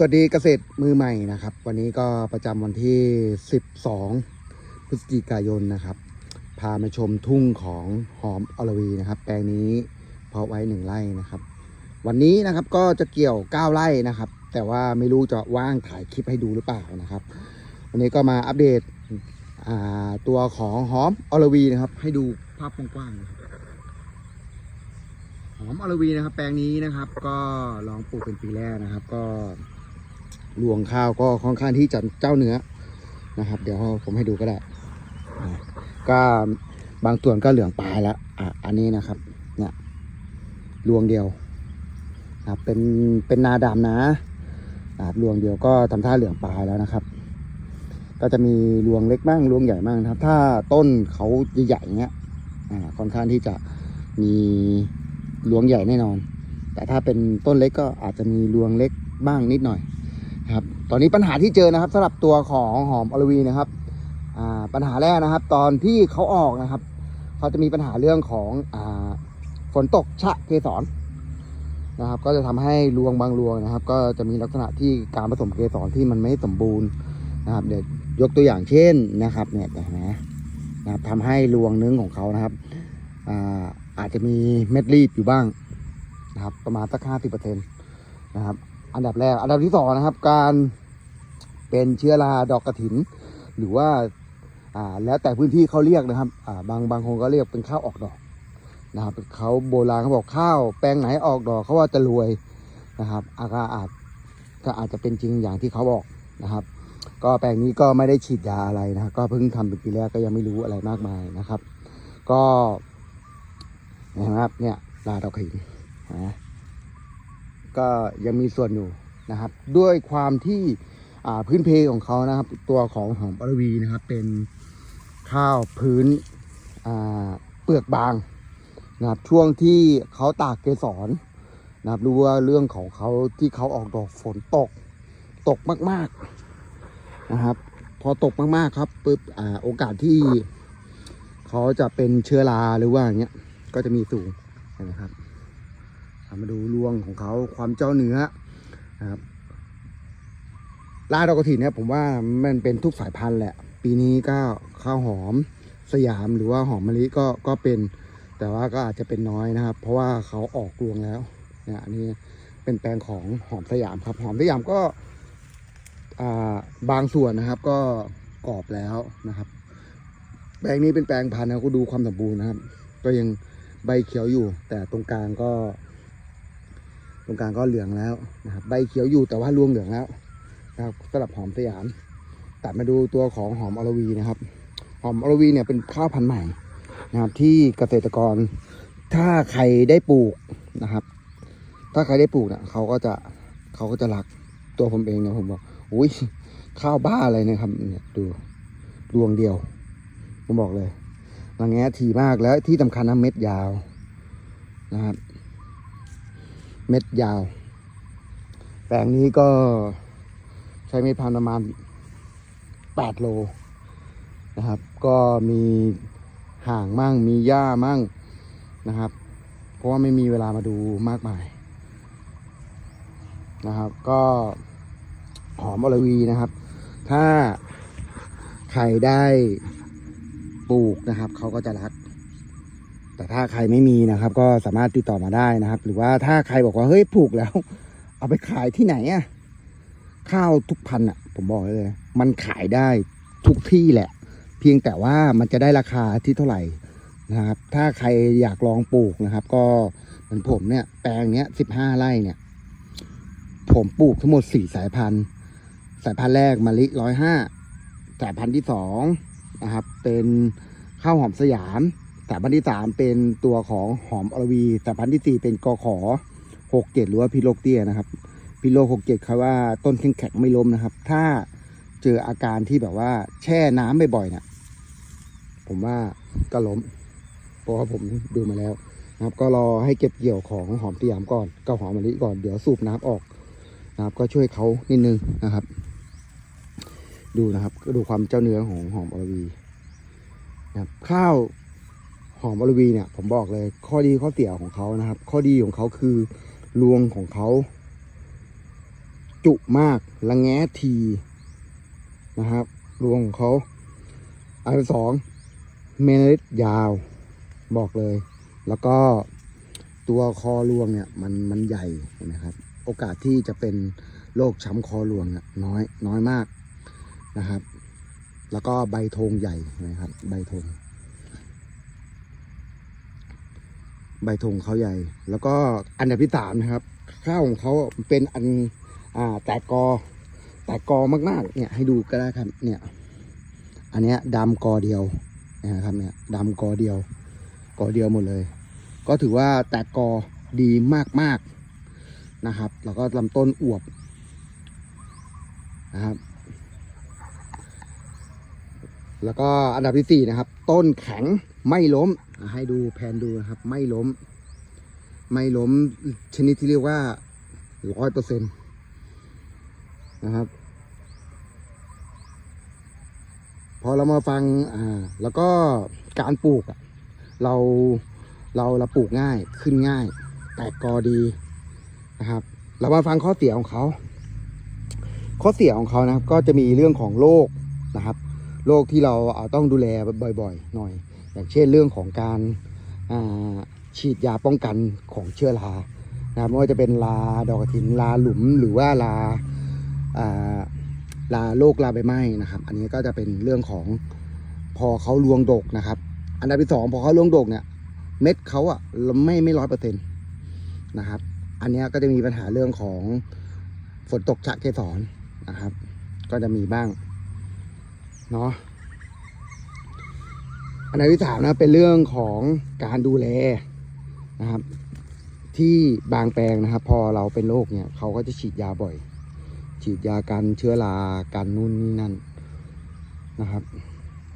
สวัสดีเกษตรมือใหม่นะครับ วันนี้ก็ประจำวันที่ 12 พฤศจิกายนนะครับ พามาชมทุ่งของหอมอลวีนะครับ แปลงนี้เพาะไว้หนึ่งไร่นะครับ วันนี้นะครับก็จะเกี่ยว 9 ไร่นะครับ แต่ว่าไม่รู้จะว่างถ่ายคลิปให้ดูหรือเปล่านะครับ วันนี้ก็มาอัปเดตตัวของหอมอลวีนะครับ ให้ดูภาพกว้างๆหอมอลวีนะครับ แปลงนี้นะครับ ก็ลองปลูกเป็นปีแรกนะครับ ก็ รวงข้าวก็ค่อนข้างที่จะเจ้าเนื้อนะครับ เดี๋ยวผมให้ดูก็ได้ก็บางส่วนก็เหลืองปลายแล้วอะอันนี้นะครับ เนี่ยรวงเดียวครับเป็นเป็นนาดำนะนะครับรวงเดียวก็ทำท่าเหลืองปลายแล้วนะครับ ก็จะมีรวงเล็กบ้างรวงใหญ่บ้างครับ ถ้าต้นเขาใหญ่ๆเงี้ยอ่าค่อนข้างที่จะมีรวงใหญ่แน่นอน แต่ถ้าเป็นต้นเล็กก็อาจจะมีรวงเล็กบ้างนิดหน่อย ครับตอนนี้ปัญหาที่เจอนะครับสำหรับตัวของหอมอลวีนะครับปัญหาแรกนะครับ ตอนที่เขาออกนะครับเขาจะมีปัญหาเรื่องของอฝนตกชะเกสรนะครับ ก็จะทำให้รวงบางรวงนะครับ ก็จะมีลักษณะที่การผสมเกสรที่มันไม่สมบูรณ์นะครับ เดี๋ยวยกตัวอย่างเช่นนะครับ เนี่ยนไหมนะครับทำให้รวงเนึงของเขานะครับอาอาจจะมีเม็ดรีบอยู่บ้างนะครับ ประมาณสักห้าสิบเปอร์เซ็นต์นะครับ อันดับแรก อันดับที่สองนะครับ การเป็นเชื้อราดอกกระถิน หรือว่าอ่าแล้วแต่พื้นที่เขาเรียกนะครับอ่าบางบางคนก็เรียกเป็นข้าวออกดอกนะครับเขาโบราณเขาบอกข้าวแปลงไหนออกดอกเขาว่าจะรวยนะครับอาก็อาจก็อาจจะเป็นจริงอย่างที่เขาบอกนะครับ ก็แปลงนี้ก็ไม่ได้ฉีดยาอะไรนะก็เพิ่งทำเป็นปีแรกก็ยังไม่รู้อะไรมากมายนะครับ ก็นะครับเนี่ยลาดอกขิงนะ ก็ยังมีส่วนอยู่นะครับ ด้วยความที่พื้นเพของเขานะครับ ตัวของหอมอรวีนะครับ เป็นข้าวพื้นเปลือกบางนะครับช่วงที่เขาตากเกสรนะครับรู้ว่าเรื่องของเขาที่เขาออกดอกฝนตกตกมาก ๆนะครับ พอตกมากๆครับปุ๊บอโอกาสที่เขาจะเป็นเชื้อราหรือว่าอย่างเงี้ยก็จะมีสูงนะครับ มาดูรวงของเขาความเจ้าเนื้อนะครับลาดอกกระถินเนี่ยผมว่ามันเป็นทุกสายพันธุ์แหละ ปีนี้ก็ข้าวหอมสยามหรือว่าหอมมะลิก็ก็เป็น แต่ว่าก็อาจจะเป็นน้อยนะครับ เพราะว่าเขาออกรวงแล้วเนี่ยอันนี้เป็นแปลงของหอมสยามครับ หอมสยามก็บางส่วนนะครับก็กรอบแล้วนะครับ แปลงนี้เป็นแปลงพันธุ์นะก็ดูความสมบูรณ์นะครับ ก็ยังใบเขียวอยู่ แต่ตรงกลางก็ ตรงกลางก็เหลืองแล้วนะครับใบเขียวอยู่แต่ว่ารวงเหลืองแล้วนะครับสำหรับหอมสยาม ตัดมาดูตัวของหอมอรวีนะครับ หอมอรวีเนี่ยเป็นข้าวพันธุ์ใหม่นะครับ ที่เกษตรกร ถ้าใครได้ปลูกนะครับ ถ้าใครได้ปลูกเนี่ยเขาก็จะเขาก็จะรักตัวผมเองเนี่ยผมบอกอุ้ยข้าวบ้าอะไรนะครับเนี่ยดูดวงเดียว ผมบอกเลยรังแงทีมากแล้วที่สำคัญนะเม็ดยาวนะครับ เม็ดยาว แปลงนี้ก็ใช้เม็ดพันธุ์ประมาณ 8 โลนะครับ ก็มีห่างมั่งมีหญ้ามั่งนะครับ เพราะว่าไม่มีเวลามาดูมากมายนะครับ ก็หอมอลวีนะครับ ถ้าใครได้ปลูกนะครับ เขาก็จะรัก แต่ถ้าใครไม่มีนะครับ ก็สามารถติดต่อมาได้นะครับ หรือว่าถ้าใครบอกว่าเฮ้ยปลูกแล้ว เอาไปขายที่ไหนอะข้าวทุกพันธุ์อะผมบอกเลย มันขายได้ทุกที่แหละ เพียงแต่ว่ามันจะได้ราคาที่เท่าไหร่นะครับ ถ้าใครอยากลองปลูกนะครับ ก็เหมือนผมเนี่ย แปลงเนี้ยสิบห้าไร่เนี่ย ผมปลูกทั้งหมดสี่สายพันธุ์ สายพันธุ์แรกมะลิร้อยห้าสายพันธุ์ที่สองนะครับ เป็นข้าวหอมสยาม สายพันธุ์ที่สามเป็นตัวของหอมอรวีสายพันธุ์ที่สี่เป็นกอขอหกเจ็ดหรือว่าพิโลกเตี้ยนะครับ พิโลหกเจ็ดเขาว่าต้นแข็งแข็งไม่ล้มนะครับ ถ้าเจออาการที่แบบว่าแช่น้ำบ่อยๆเนี่ยผมว่าก็ล้มเพราะว่าผมดูมาแล้วนะครับ ก็รอให้เก็บเกี่ยวของหอมสยามก่อนก็หอมมะลิก่อนเดี๋ยวสูบน้ำออกนะครับ ก็ช่วยเขานิดนึงนะครับ ดูนะครับก็ดูความเจ้าเนื้อของหอมอรวีนะครับข้าว หอมอรวีเนี่ยผมบอกเลยข้อดีข้อเสียของเขานะครับ ข้อดีของเขาคือรวงของเขาจุมากละแง้ทีนะครับรวงของเขาอันที่สองเมล็ดยาวบอกเลย แล้วก็ตัวคอรวงเนี่ยมันมันใหญ่นะครับ โอกาสที่จะเป็นโรคช้ำคอรวงเนี่ยน้อยน้อยมากนะครับ แล้วก็ใบธงใหญ่นะครับ ใบธง ใบธงเขาใหญ่ แล้วก็อันดับที่สามนะครับ ข้าวของเขาเป็นอันอ่าแตกกอ แตกกอมากๆ เนี่ยให้ดูก็ได้ครับ เนี่ย อันเนี้ยดำกอเดียวนะครับเนี่ยดำกอเดียว กอเดียวหมดเลย ก็ถือว่าแตกกอดีมากๆนะครับ แล้วก็ลำต้นอวบนะครับ แล้วก็อันดับที่สี่นะครับ ต้นแข็งไม่ล้ม ให้ดูแผนดูนะครับ ไม่ล้ม ไม่ล้มชนิดที่เรียกว่าร้อยเปอร์เซ็นต์นะครับ พอเรามาฟังอ่าแล้วก็การปลูกเราเราเราปลูกง่ายขึ้นง่าย แตกกอดีนะครับ เรามาฟังข้อเสียของเขา ข้อเสียของเขานะครับ ก็จะมีเรื่องของโรคนะครับ โรคที่เราอ่าต้องดูแลบ่อยๆ หน่อย อย่างเช่นเรื่องของการาฉีดยาป้องกันของเชื้อรานะไม่ว่าจะเป็นลาดอกกระถินลาหลุมหรือว่าลาาลาโรคลาใบไม้นะครับ อันนี้ก็จะเป็นเรื่องของพอเขารวงดกนะครับ อันดับที่สองพอเขารวงดกเนี่ย เม็ดเขาอะไม่ไม่ร้อยเปอร์เซ็นต์นะครับ อันนี้ก็จะมีปัญหาเรื่องของฝนตกชะเกสรนะครับ ก็จะมีบ้าง เนาะอันดับที่สามนะเป็นเรื่องของการดูแลนะครับ ที่บางแปลงนะครับ พอเราเป็นโรคเนี่ยเขาก็จะฉีดยาบ่อย ฉีดยากันเชื้อรากันนู่นนี่นั่นนะครับ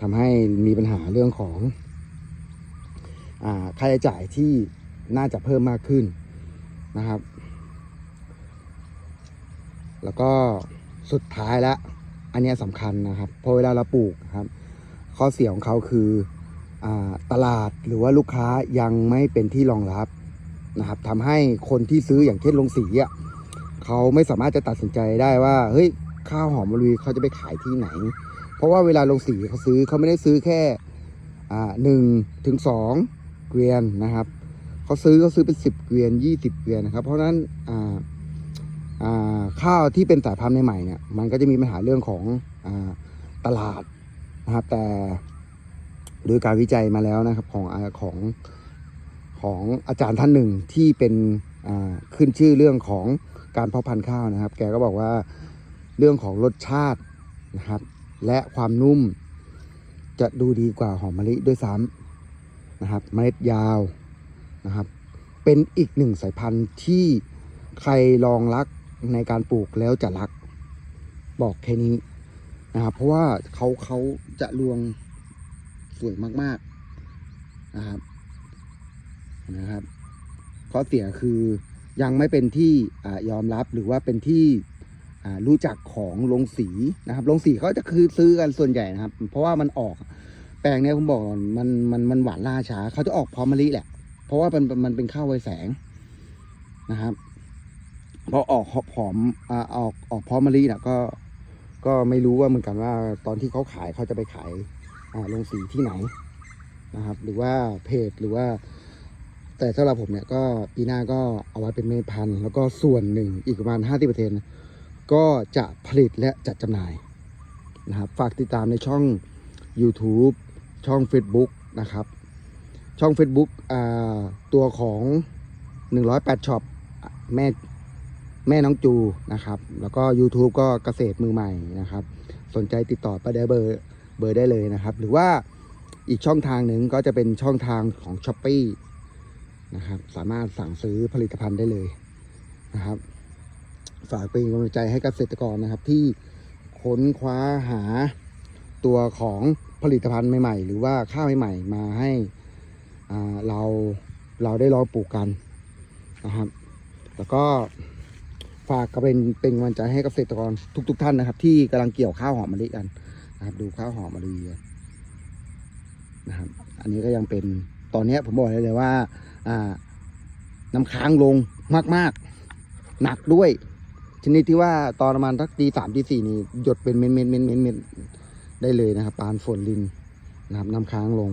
ทำให้มีปัญหาเรื่องของค่าใช้จ่ายที่น่าจะเพิ่มมากขึ้นนะครับ แล้วก็สุดท้ายแล้ว อันนี้ยสำคัญนะครับพอเวลาเราปลูกครับ ข้อเสียของเขาคืออตลาดหรือว่าลูกค้ายังไม่เป็นที่รองรับนะครับทำให้คนที่ซื้ออย่างเช่นลงสีอะเขาไม่สามารถจะตัดสินใจได้ว่าเฮ้ยข้าวหอมมะลุยเขาจะไปขายที่ไหน เพราะว่าเวลาลงสีเขาซื้อเขาไม่ได้ซื้อแค่หนึ่งถึงสองเกวียนนะครับเขาซื้อเขาซื้อเป็นสิบเกวียนยี่สิบเกวียนนะครับ เพราะฉะนั้นอ่า ข้าวที่เป็นสายพันธุ์ใหม่ๆเนี่ยมันก็จะมีปัญหาเรื่องของอตลาดนะครับแต่โดยการวิจัยมาแล้วนะครับของของของอาจารย์ท่านหนึ่งที่เป็นขึ้นชื่อเรื่องของการเพาะพันธุ์ข้าวนะครับ แกก็บอกว่าเรื่องของรสชาตินะครับ และความนุ่มจะดูดีกว่าหอมมะลิด้วยซ้ำนะครับ เมล็ดยาวนะครับ เป็นอีกหนึ่งสายพันธุ์ที่ใครลองรัก ในการปลูกแล้วจะรัก บอกแค่นี้นะครับเพราะว่าเขาเขาจะรวงสวยมากๆนะครับนะครับข้อเสียคือยังไม่เป็นที่อยอมรับหรือว่าเป็นที่รู้จักของลงสีนะครับลงสีเขาจะคือซื้อกันส่วนใหญ่นะครับ เพราะว่ามันออก แปลงเนี้ยผมบอกมันมันมันหวานล่าช้าเขาจะออกพร้อมมะลิแหละ เพราะว่ามันมันเป็นข้าวไวแสงนะครับ พอออกหอมอ่าออกออกพร้อมมะลินะก็ก็ไม่รู้ว่าเหมือนกันว่าตอนที่เขาขายเขาจะไปขายอ่าลงสีที่ไหนนะครับ หรือว่าเพจหรือว่า แต่สำหรับผมเนี่ยก็ปีหน้าก็เอาไว้เป็นเมพันธุ์แล้วก็ส่วนหนึ่งอีกประมาณ 50%ก็จะผลิตและจัดจำหน่ายนะครับฝากติดตามในช่อง YouTube ช่อง Facebook นะครับ ช่อง Facebook อ่าตัวของ 108ช็อปแม่ แม่น้องจูนะครับ แล้วก็ YouTube ก็เกษตรมือใหม่นะครับ สนใจติดต่อไปได้เบอร์เบอร์ได้เลยนะครับ หรือว่าอีกช่องทางหนึ่งก็จะเป็นช่องทางของ s h อ p e e นะครับ สามารถสั่งซื้อผลิตภัณฑ์ได้เลยนะครับ ฝากเป็นกำลังใจให้เกษตรกรนะครับ ที่ค้นคว้าหาตัวของผลิตภัณฑ์ใหม่ ๆ หรือว่าข้าวใหม่ๆมาให้เราเราได้ลองปลูกกันนะครับ แล้วก็ ฝากก็เป็นเป็นกำลังใจให้เกษตรกรทุกๆทท่านนะครับ ที่กำลังเกี่ยวข้าวหอมมะลิกันนะครับ ดูข้าวหอมมะลินะครับ อันนี้ก็ยังเป็นตอนนี้ผมบอกเลยว่า อ่าน้ำค้างลงมาก ๆ หนักด้วย ชนิดที่ว่าตอนประมาณทักทีสามทีสี่นี่หยดเป็นเม็ดเม็ดเม็ดเม็ดเม็ดได้เลยนะครับ ปานฝนลินนะครับน้ำค้างลง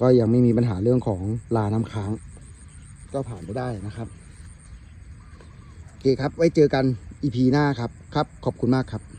ก็ยังไม่มีปัญหาเรื่องของลาน้ำค้าง ก็ผ่านไปได้นะครับ เคครับ ไว้เจอกันอีพีหน้าครับ ครับ ขอบคุณมากครับ